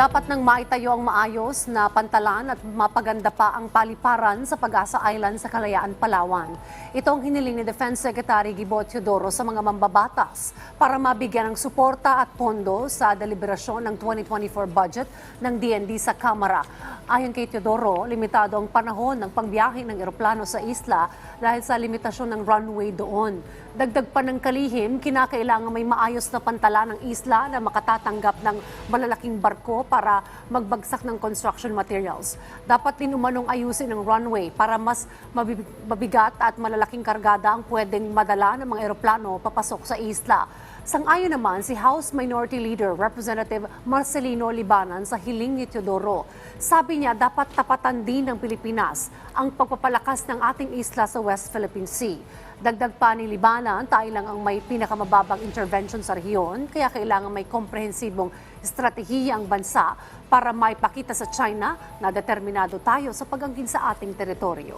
Dapat nang maitayo ang maayos na pantalan at mapaganda pa ang paliparan sa Pag-asa Island sa Kalayaan, Palawan. Ito ang hiniling ni Defense Secretary Gibo Teodoro sa mga mambabatas para mabigyan ng suporta at pondo sa deliberasyon ng 2024 budget ng DND sa Kamara. Ayon kay Teodoro, limitado ang panahon ng pagbiyahe ng eroplano sa isla dahil sa limitasyon ng runway doon. Dagdag pa ng kalihim, kinakailangan may maayos na pantala ng isla na makatatanggap ng malalaking barko para magbagsak ng construction materials. Dapat din umanong ayusin ang runway para mas mabigat at malalaking kargada ang pwedeng madala ng mga eroplano papasok sa isla. Sang-ayon naman si House Minority Leader Representative Marcelino Libanan sa hiling ni Teodoro. Sabi niya dapat tapatan din ng Pilipinas ang pagpapalakas ng ating isla sa West Philippine Sea. Dagdag pa ni Libanan, tayo lang ang may pinakamababang intervention sa rehiyon, kaya kailangan may komprehensibong estratehiya ang bansa para maipakita sa China na determinado tayo sa pag sa ating teritoryo.